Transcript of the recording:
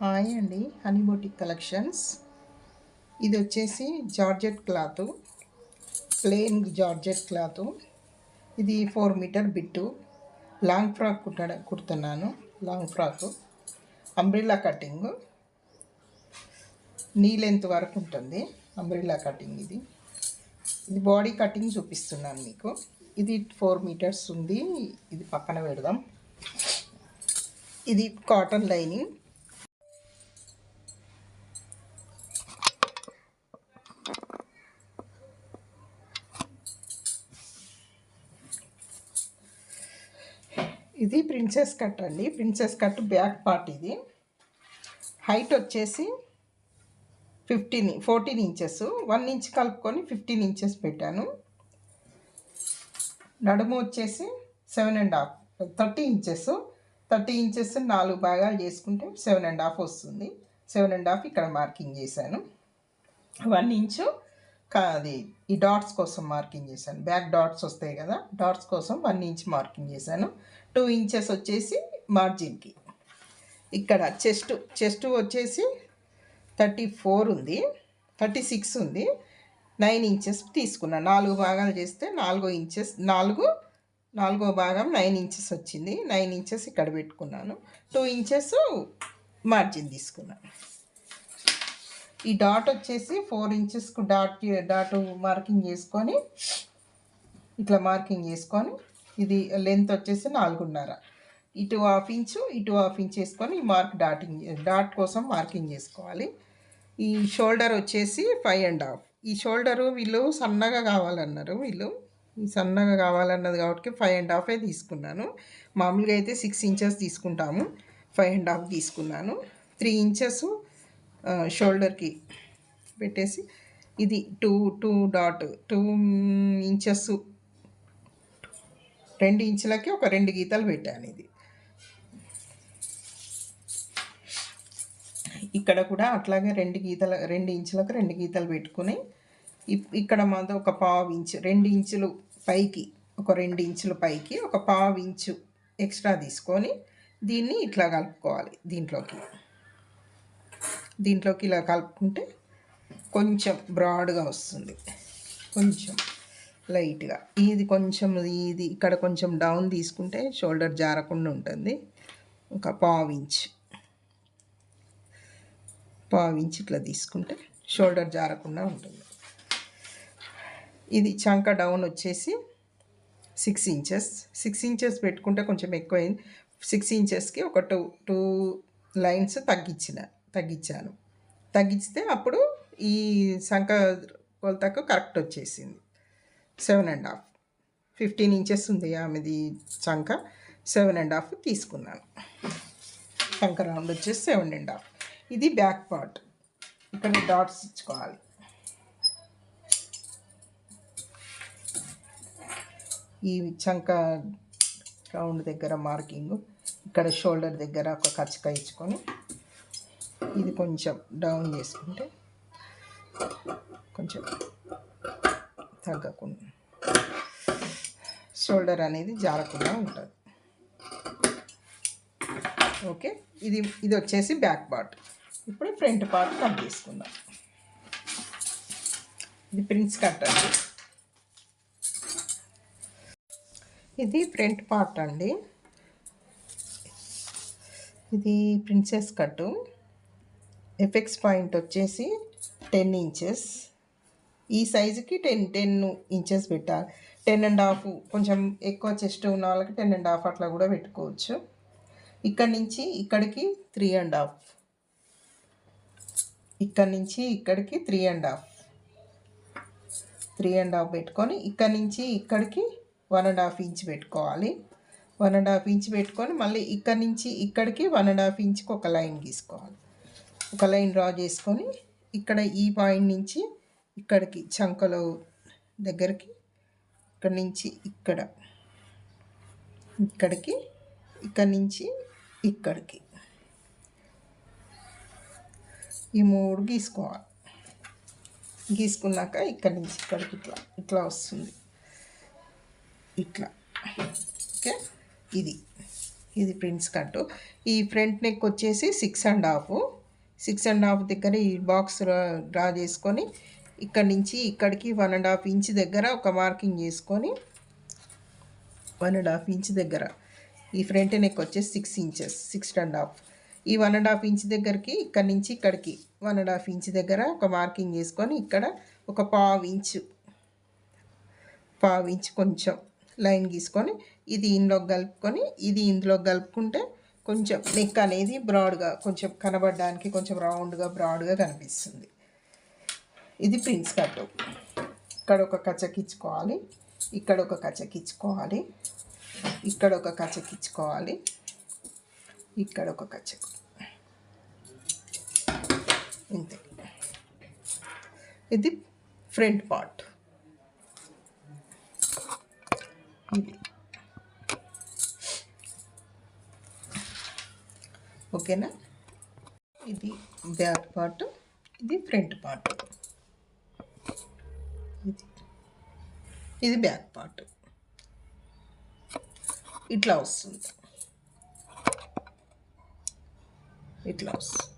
Hi అండి honey boutique collections. ఇది వచ్చేసి georgette cloth plain georgette cloth. ఇది four metre bit. Long frock కుట్ట కుడుతున్నాను long frock. Umbrella cutting. Knee length వరకు ఉంటుంది అంబ్రిల్లా కటింగ్ ఇది. ఇది బాడీ కటింగ్ చూపిస్తున్నాను మీకు. ఇది ఫోర్ మీటర్స్ ఉంది ఇది పక్కన పెడదాం. ఇది కాటన్ లైనింగ్. ఇది ప్రిన్సెస్ కట్ అండి. ప్రిన్సెస్ కట్ బ్యాక్ పార్ట్ ఇది. హైట్ వచ్చేసి fifteen fourteen inches. One inch కలుపుకొని ఫిఫ్టీన్ ఇంచెస్ పెట్టాను. నడుము వచ్చేసి seven and half thirty inches. Thirty inches నాలుగు భాగాలు చేసుకుంటే సెవెన్ అండ్ హాఫ్ వస్తుంది. సెవెన్ అండ్ హాఫ్ ఇక్కడ మార్కింగ్ చేశాను. వన్ ఇంచు అది ఈ డాట్స్ కోసం మార్కింగ్ చేశాను. బ్యాక్ డాట్స్ వస్తాయి కదా డాట్స్ కోసం వన్ ఇంచ్ మార్కింగ్ చేశాను. టూ ఇంచెస్ వచ్చేసి మార్జిన్కి. ఇక్కడ చెస్ట్ చెస్ట్ వచ్చేసి థర్టీ ఫోర్ ఉంది థర్టీ సిక్స్ ఉంది. నైన్ ఇంచెస్ తీసుకున్నా. నాలుగు భాగాలు చేస్తే నాలుగో ఇంచెస్ నాలుగు నాలుగో భాగం నైన్ ఇంచెస్ వచ్చింది. నైన్ ఇంచెస్ ఇక్కడ పెట్టుకున్నాను. టూ ఇంచెస్ మార్జిన్ తీసుకున్నాను ఈ డాట్ వచ్చేసి ఫోర్ ఇంచెస్కు డాట్ డాట్ మార్కింగ్ చేసుకొని ఇట్లా మార్కింగ్ చేసుకొని ఇది లెంత్ వచ్చేసి నాలుగున్నర. ఇటు హాఫ్ ఇంచు ఇటు హాఫ్ ఇంచ్ వేసుకొని మార్క్ డాటింగ్ డాట్ కోసం మార్కింగ్ చేసుకోవాలి. ఈ షోల్డర్ వచ్చేసి ఫైవ్ అండ్ హాఫ్ ఈ షోల్డరు వీళ్ళు సన్నగా కావాలన్నారు వీళ్ళు. ఈ సన్నగా కావాలన్నది కాబట్టి ఫైవ్ అండ్ హాఫే తీసుకున్నాను. మామూలుగా అయితే సిక్స్ ఇంచెస్ తీసుకుంటాము. ఫైవ్ అండ్ హాఫ్ తీసుకున్నాను. త్రీ ఇంచెస్ షోల్డర్కి పెట్టేసి ఇది two two dot two inches రెండు ఇంచులకి ఒక రెండు గీతలు పెట్టాను ఇది. ఇక్కడ కూడా అట్లాగే రెండు గీతల రెండు ఇంచులకు రెండు గీతలు పెట్టుకుని ఇక్కడ మాది ఒక పావు ఇంచు రెండు ఇంచులు పైకి ఒక రెండు ఇంచుల పైకి ఒక పావు ఇంచు ఎక్స్ట్రా తీసుకొని దీన్ని ఇట్లా కలుపుకోవాలి దీంట్లోకి. దీంట్లోకి ఇలా కలుపుకుంటే కొంచెం బ్రాడ్గా వస్తుంది. కొంచెం. లైట్గా. ఇది కొంచెం ఇది ఇక్కడ కొంచెం డౌన్ తీసుకుంటే షోల్డర్ జారకుండా ఉంటుంది. ఒక పావు ఇంచ్. పావు ఇంచ్ ఇట్లా తీసుకుంటే షోల్డర్ జారకుండా ఉంటుంది. ఇది చంక డౌన్ వచ్చేసి సిక్స్ ఇంచెస్. సిక్స్ ఇంచెస్ పెట్టుకుంటే కొంచెం ఎక్కువైంది. సిక్స్ ఇంచెస్కి ఒక టూ టూ లైన్స్ తగ్గించిన తగ్గించాను. తగ్గిస్తే అప్పుడు ఈ సంక కొలతకు కరెక్ట్ వచ్చేసింది. Seven and half. Fifteen inches ఉంది ఆమెది చంక. సెవెన్ అండ్ హాఫ్ తీసుకున్నాను. చంక రౌండ్ వచ్చేసి సెవెన్ అండ్ హాఫ్. ఇది బ్యాక్ పార్ట్. ఇక్కడ డాట్స్ ఇచ్చుకోవాలి. ఈ చంక రౌండ్ దగ్గర మార్కింగ్ ఇక్కడ షోల్డర్ దగ్గర ఒక కచ్చక ఇచ్చుకొని ఇది కొంచెం డౌన్ చేసుకుంటే కొంచెం తగ్గకుండా షోల్డర్ అనేది జారకుండా ఉంటుంది. ఓకే? ఇది ఇది వచ్చేసి బ్యాక్ పార్ట్. ఇప్పుడు ఫ్రంట్ పార్ట్ కట్ చేసుకుందాం. ఇది ప్రిన్స్ కట్ అండి. ఇది ఫ్రంట్ పార్ట్ అండి. ఇది ప్రిన్సెస్ కట్టు ఎఫెక్స్ పాయింట్ వచ్చేసి టెన్ ఇంచెస్. ఈ సైజుకి టెన్ టెన్ ఇంచెస్ పెట్టాలి. టెన్ అండ్ హాఫ్ కొంచెం ఎక్కువ చెస్ట్ ఉన్న వాళ్ళకి టెన్ అండ్ హాఫ్ అట్లా కూడా పెట్టుకోవచ్చు. ఇక్కడి నుంచి ఇక్కడికి త్రీ అండ్ హాఫ్. ఇక్కడి నుంచి ఇక్కడికి three and half. Three and half పెట్టుకొని ఇక్కడి నుంచి ఇక్కడికి వన్ అండ్ హాఫ్ ఇంచ్ పెట్టుకోవాలి. వన్ అండ్ హాఫ్ ఇంచ్ పెట్టుకొని మళ్ళీ ఇక్కడి నుంచి ఇక్కడికి వన్ అండ్ హాఫ్ ఇంచ్కి ఒక లైన్ గీసుకోవాలి. ఒక లైన్ డ్రా చేసుకొని ఇక్కడ ఈ పాయింట్ నుంచి ఇక్కడికి చంకలో దగ్గరికి ఇక్కడ నుంచి ఇక్కడ. ఇక్కడికి ఇక్కడ నుంచి ఇక్కడికి. ఈ మూడు గీసుకోవాలి. గీసుకున్నాక ఇక్కడ నుంచి ఇక్కడికి ఇట్లా ఇట్లా వస్తుంది. ఇట్లా. ఓకే? ఇది. ఇది ప్రిన్స్ కట్ ఈ ఫ్రంట్ నెక్ వచ్చేసి six and half. Six and half దగ్గర ఈ బాక్స్ డ్రా చేసుకొని ఇక్కడి నుంచి ఇక్కడికి వన్ అండ్ హాఫ్ ఇంచ్ దగ్గర ఒక మార్కింగ్ చేసుకొని వన్ అండ్ హాఫ్ ఇంచ్ దగ్గర. ఈ ఫ్రంట్ నెక్ వచ్చేసి six inches six and half. ఈ వన్ అండ్ హాఫ్ ఇంచ్ దగ్గరికి ఇక్కడి నుంచి ఇక్కడికి వన్ అండ్ హాఫ్ ఇంచ్ దగ్గర ఒక మార్కింగ్ చేసుకొని ఇక్కడ ఒక పావు ఇంచు పావు ఇంచ్ కొంచెం లైన్ గీసుకొని ఇది ఇందులో కలుపుకొని ఇది ఇందులో కలుపుకుంటే కొంచెం నెక్ అనేది బ్రాడ్గా కొంచెం కనబడడానికి కొంచెం రౌండ్గా బ్రాడ్గా కనిపిస్తుంది. ఇది ప్రిన్స్ కట్. ఇక్కడ ఒక కచ్చకిచ్చుకోవాలి ఇక్కడ ఒక కచ్చకిచ్చుకోవాలి ఇక్కడ ఒక కచ్చకిచ్చుకోవాలి ఇక్కడ ఒక కచ్చకు ఇంతే. ఇది ఫ్రంట్ పార్ట్. ఇది. ఓకేనా? ఇది బ్యాక్ పార్ట్. ఇది ఫ్రంట్ పార్ట్. ఇది బ్యాక్ పార్ట్. ఇట్లా వస్తుంది. ఇట్లా వస్తుంది.